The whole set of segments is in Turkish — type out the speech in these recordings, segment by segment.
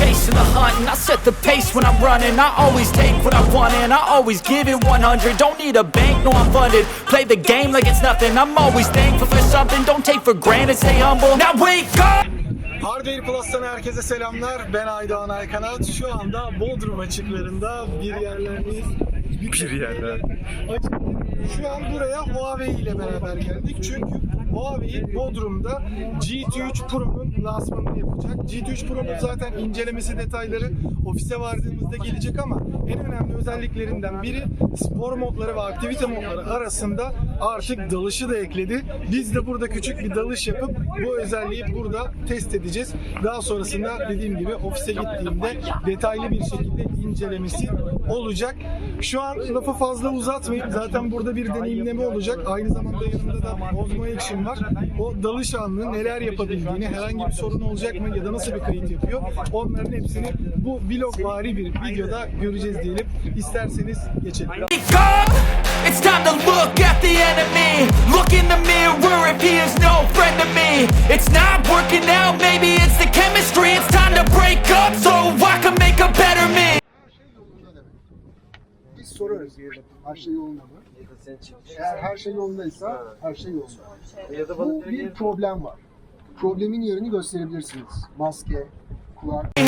And the hunt, and I set the pace when I'm running. I always take what I want, and I always give it 100. Don't need a bank, no, I'm funded. Play the game like it's nothing. I'm always thankful for something. Don't take for granted, stay humble. Now wake up! Hardware Plus'tan herkese selamlar. Ben Aydoğan Aykanat. Şu anda Bodrum açıklarında bir yerlerdeyiz. Bir yerler. Şu an buraya Huawei ile beraber geldik. Çünkü Huawei Bodrum'da GT3 Pro'nun lansmanını yapacak. GT3 Pro'nun zaten incelemesi detayları ofise vardığımızda gelecek ama en önemli özelliklerinden biri spor modları ve aktivite modları arasında artık dalışı da ekledi. Biz de burada küçük bir dalış yapıp bu özelliği burada test edeceğiz. Daha sonrasında dediğim gibi ofise gittiğimde detaylı bir şekilde incelemesi olacak. Şu an lafı fazla uzatmayayım. Zaten burada bir deneyimleme olacak. Aynı zamanda yanımda da Osmo Action var. O dalış anını neler yapabildiğini, herhangi bir sorun olacak mı ya da nasıl bir kayıt yapıyor onların hepsini bu vlog vari bir videoda göreceğiz diyelim. İsterseniz geçelim. Look in the mirror if he is no friend to me. It's not working out, maybe it's the chemistry. It's time to break up so I can make a better me. Biz soruyoruz. Her şey yolunda mı? Eğer her şey yolundaysa her şey yolunda. Bu bir problem var. Problemin yerini gösterebilirsiniz. Maske, kulak. You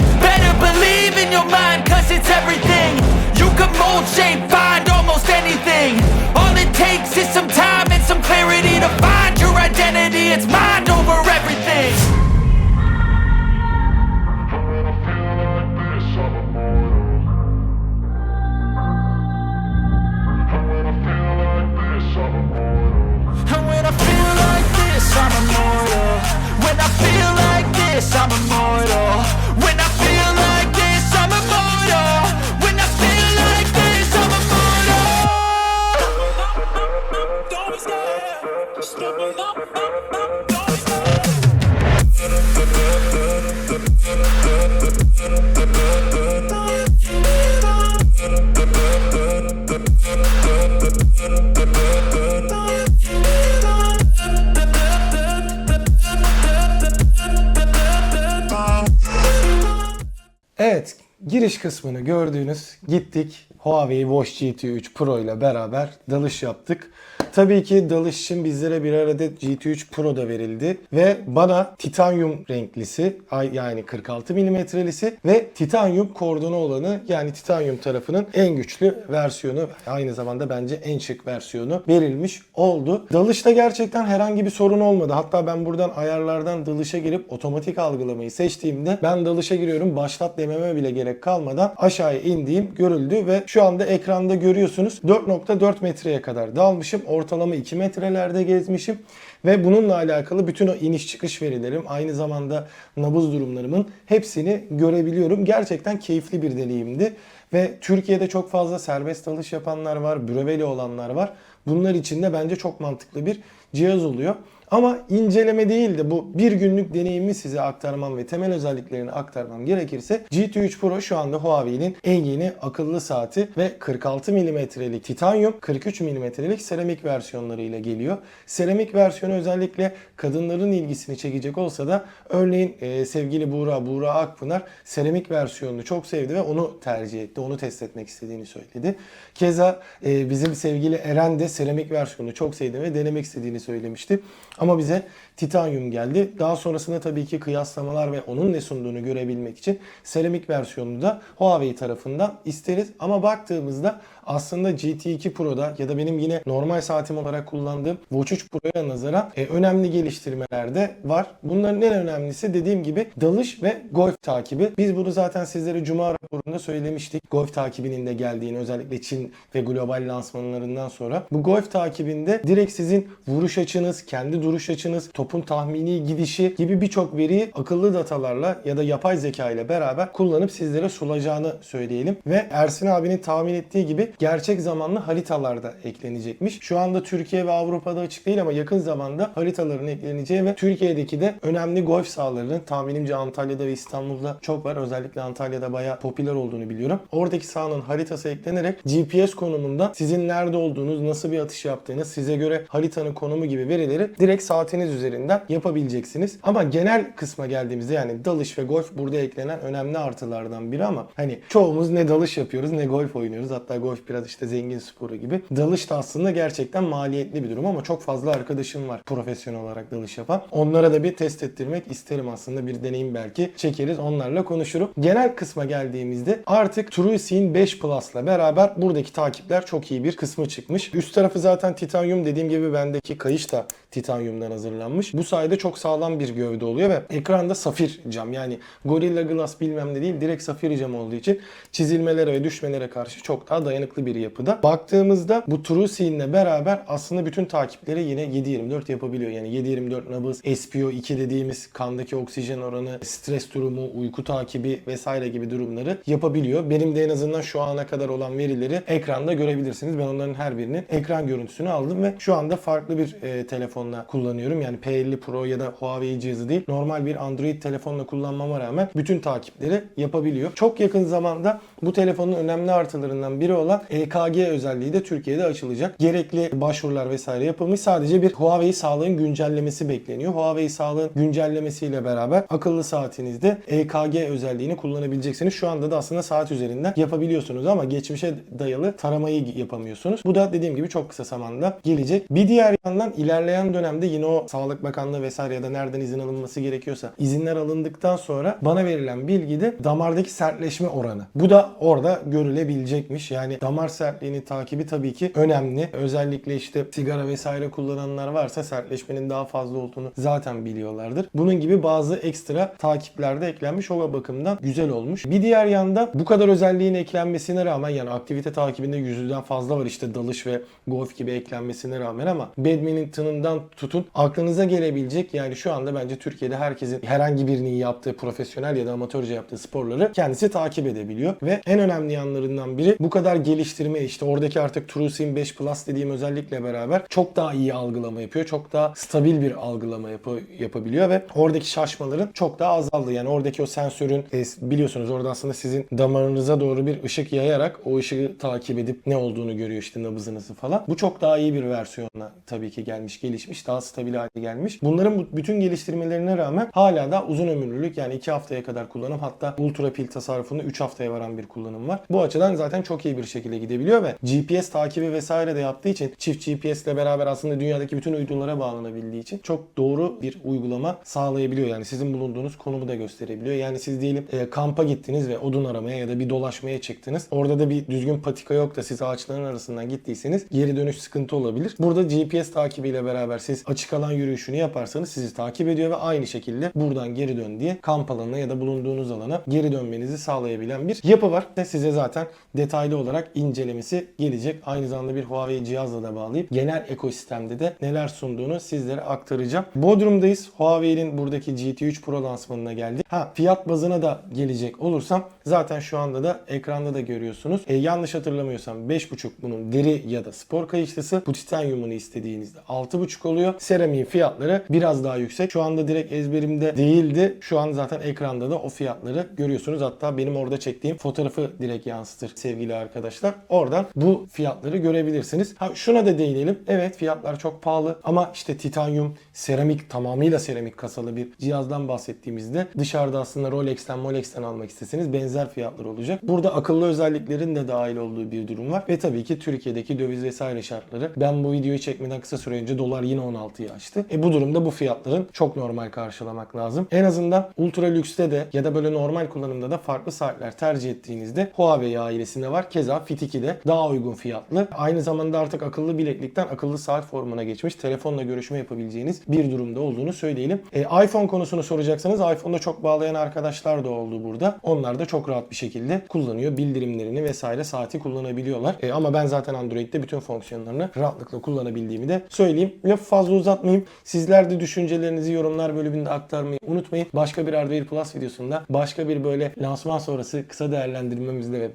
giriş kısmını gördüğünüz gittik Huawei Watch GT3 Pro ile beraber dalış yaptık. Tabii ki dalış için bizlere bir adet GT3 Pro da verildi ve bana titanyum renklisi yani 46 milimetrelisi ve titanyum kordonu olanı yani titanyum tarafının en güçlü versiyonu ve aynı zamanda bence en şık versiyonu verilmiş oldu. Dalışta gerçekten herhangi bir sorun olmadı. Hatta ben buradan ayarlardan dalışa girip otomatik algılamayı seçtiğimde ben dalışa giriyorum başlat dememe bile gerek kalmadan aşağıya indiğim görüldü ve şu anda ekranda görüyorsunuz 4.4 metreye kadar dalmışım. Ortalama 2 metrelerde gezmişim ve bununla alakalı bütün o iniş çıkış verilerim aynı zamanda nabız durumlarımın hepsini görebiliyorum. Gerçekten keyifli bir deneyimdi ve Türkiye'de çok fazla serbest dalış yapanlar var, büreveli olanlar var. Bunlar için de bence çok mantıklı bir cihaz oluyor. Ama inceleme değil de bu bir günlük deneyimi size aktarmam ve temel özelliklerini aktarmam gerekirse GT3 Pro şu anda Huawei'nin en yeni akıllı saati ve 46 mm'lik titanyum, 43 mm'lik seramik versiyonlarıyla geliyor. Seramik versiyonu özellikle kadınların ilgisini çekecek olsa da örneğin e, sevgili Buğra, Buğra Akpınar seramik versiyonunu çok sevdi ve onu tercih etti. Onu test etmek istediğini söyledi. Keza e, bizim sevgili Eren de seramik versiyonunu çok sevdi ve denemek istediğini söylemişti. Ama bize titanyum geldi. Daha sonrasında tabii ki kıyaslamalar ve onun ne sunduğunu görebilmek için seramik versiyonunu da Huawei tarafından isteriz. Ama baktığımızda aslında GT2 Pro'da ya da benim yine normal saatim olarak kullandığım Watch 3 Pro'ya nazaran e, önemli geliştirmeler de var. Bunların en önemlisi dediğim gibi dalış ve golf takibi. Biz bunu zaten sizlere Cuma raporunda söylemiştik. Golf takibinin de geldiğini özellikle Çin ve global lansmanlarından sonra. Bu golf takibinde direkt sizin vuruş açınız, kendi duruş açınız, topun tahmini gidişi gibi birçok veriyi akıllı datalarla ya da yapay zeka ile beraber kullanıp sizlere sunacağını söyleyelim. Ve Ersin abinin tahmin ettiği gibi gerçek zamanlı haritalar da eklenecekmiş. Şu anda Türkiye ve Avrupa'da açık değil ama yakın zamanda haritaların ekleneceği ve Türkiye'deki de önemli golf sahalarının tahminimce Antalya'da ve İstanbul'da çok var. Özellikle Antalya'da bayağı popüler olduğunu biliyorum. Oradaki sahanın haritası eklenerek GPS konumundan sizin nerede olduğunuz, nasıl bir atış yaptığınız, size göre haritanın konumu gibi verileri direkt saatiniz üzerinden yapabileceksiniz. Ama genel kısma geldiğimizde yani dalış ve golf burada eklenen önemli artılardan biri ama hani çoğumuz ne dalış yapıyoruz ne golf oynuyoruz. Hatta golf biraz işte zengin sporu gibi. Dalış da aslında gerçekten maliyetli bir durum ama çok fazla arkadaşım var profesyonel olarak dalış yapan. Onlara da bir test ettirmek isterim aslında. Bir deneyim belki çekeriz. Onlarla konuşurum. Genel kısma geldiğimizde artık TrueSeeing 5 Plus'la beraber buradaki takipler çok iyi bir kısmı çıkmış. Üst tarafı zaten titanyum dediğim gibi bendeki kayış da titanyumdan hazırlanmış. Bu sayede çok sağlam bir gövde oluyor ve ekranda safir cam yani Gorilla Glass bilmem ne değil direkt safir cam olduğu için çizilmelere ve düşmelere karşı çok daha dayanıklı bir yapıda. Baktığımızda bu TrueSeeing'le beraber aslında bütün takipleri yine 7/24 yapabiliyor. Yani 7/24 nabız, SPO2 dediğimiz kandaki oksijen oranı, stres durumu, uyku takibi vesaire gibi durumları yapabiliyor. Benim de en azından şu ana kadar olan verileri ekranda görebilirsiniz. Ben onların her birinin ekran görüntüsünü aldım ve şu anda farklı bir e, telefonla kullanıyorum. Yani P50 Pro ya da Huawei cihazı değil. Normal bir Android telefonla kullanmama rağmen bütün takipleri yapabiliyor. Çok yakın zamanda bu telefonun önemli artılarından biri olan EKG özelliği de Türkiye'de açılacak. Gerekli başvurular vesaire yapılmış. Sadece bir Huawei sağlığın güncellemesi bekleniyor. Huawei sağlığın güncellemesiyle beraber akıllı saatinizde EKG özelliğini kullanabileceksiniz. Şu anda da aslında saat üzerinden yapabiliyorsunuz ama geçmişe dayalı taramayı yapamıyorsunuz. Bu da dediğim gibi çok kısa zamanda gelecek. Bir diğer yandan ilerleyen dönemde yine o Sağlık Bakanlığı vesaire ya da nereden izin alınması gerekiyorsa izinler alındıktan sonra bana verilen bilgide damardaki sertleşme oranı. Bu da orada görülebilecekmiş. Yani damar sertliğini takibi tabii ki önemli. Özellikle işte sigara vesaire kullananlar varsa sertleşmenin daha fazla olduğunu zaten biliyorlardır. Bunun gibi bazı ekstra takipler de eklenmiş. O bakımdan güzel olmuş. Bir diğer yanda bu kadar özelliğin eklenmesine rağmen yani aktivite takibinde yüzüden fazla var işte dalış ve golf gibi eklenmesine rağmen ama badminton'ından tutun aklınıza gelebilecek yani şu anda bence Türkiye'de herkesin herhangi birinin yaptığı profesyonel ya da amatörce yaptığı sporları kendisi takip edebiliyor ve en önemli yanlarından biri bu kadar geliştirme işte oradaki artık TrueSeam 5 Plus dediğim özellikle beraber çok daha iyi algılama yapıyor. Çok daha stabil bir algılama yapı, yapabiliyor ve oradaki şaşmaların çok daha azaldı. Yani oradaki o sensörün e, biliyorsunuz orada aslında sizin damarınıza doğru bir ışık yayarak o ışığı takip edip ne olduğunu görüyor işte nabızınızı falan. Bu çok daha iyi bir versiyonla tabii ki gelmiş, gelişmiş, daha stabil hale gelmiş. Bunların bu- bütün geliştirmelerine rağmen hala da uzun ömürlülük yani 2 haftaya kadar kullanım hatta ultra pil tasarrufunda 3 haftaya varan bir kullanım var. Bu açıdan zaten çok iyi bir şekilde gidebiliyor ve GPS takibi vesaire de yaptığı için çift GPS ile beraber aslında dünyadaki bütün uydulara bağlanabildiği için çok doğru bir uygulama sağlayabiliyor. Yani sizin bulunduğunuz konumu da gösterebiliyor. Yani siz diyelim e, kampa gittiniz ve odun aramaya ya da bir dolaşmaya çıktınız. Orada da bir düzgün patika yok da siz ağaçların arasından gittiyseniz geri dönüş sıkıntı olabilir. Burada GPS takibiyle beraber siz açık alan yürüyüşünü yaparsanız sizi takip ediyor ve aynı şekilde buradan geri dön diye kamp alanına ya da bulunduğunuz alana geri dönmenizi sağlayabilen bir yapı var. Ve size zaten detaylı olarak incelemesi gelecek. Aynı zamanda bir Huawei cihazla da bağlayıp genel ekosistemde de neler sunduğunu sizlere aktaracağım. Bodrum'dayız. Huawei'nin buradaki GT3 Pro lansmanına geldi. Ha fiyat bazına da gelecek olursam zaten şu anda da ekranda da görüyorsunuz. E, yanlış hatırlamıyorsam 5.5 bunun deri ya da spor kayışlısı. Bu titanyumunu istediğinizde 6.5 oluyor. Seramiğin fiyatları biraz daha yüksek. Şu anda direkt ezberimde değildi. Şu an zaten ekranda da o fiyatları görüyorsunuz. Hatta benim orada çektiğim fotoğrafı direkt yansıtır sevgili arkadaşlar. Oradan bu fiyatları görebilirsiniz. Ha şuna da değinelim. Evet fiyatlar çok pahalı ama işte titanyum, seramik tamamıyla seramik kasalı bir cihazdan bahsettiğimizde dışarıda aslında Rolex'ten, Molex'ten almak isteseniz benzer fiyatlar olacak. Burada akıllı özelliklerin de dahil olduğu bir durum var ve tabii ki Türkiye'deki döviz vesaire şartları. Ben bu videoyu çekmeden kısa süre önce dolar yine 16'yı aştı. E bu durumda bu fiyatların çok normal karşılamak lazım. En azından ultra lükste de ya da böyle normal kullanımda da farklı saatler tercih ettiğinizde Huawei ailesinde var. Keza Fit 2'de daha uygun fiyatlı. Aynı zamanda artık akıllı bileklikten akıllı saat formuna geçmiş. Telefonla görüşme yapabileceğiniz bir durumda olduğunu söyleyelim. E, iPhone konusunu soracaksanız iPhone'da çok bağlayan arkadaşlar da oldu burada. Onlar da çok rahat bir şekilde kullanıyor. Bildirimlerini vesaire saati kullanabiliyorlar. E, ama ben zaten Android'de bütün fonksiyonlarını rahatlıkla kullanabildiğimi de söyleyeyim. Lafı fazla uzatmayayım. Sizler de düşüncelerinizi yorumlar bölümünde aktarmayı unutmayın. Başka bir Hardware Plus videosunda başka bir böyle lansman sonrası kısa değerlendirmemizde ve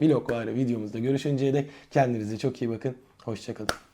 var videomuzda görüşünceye dek kendinize çok iyi bakın. Hoşçakalın.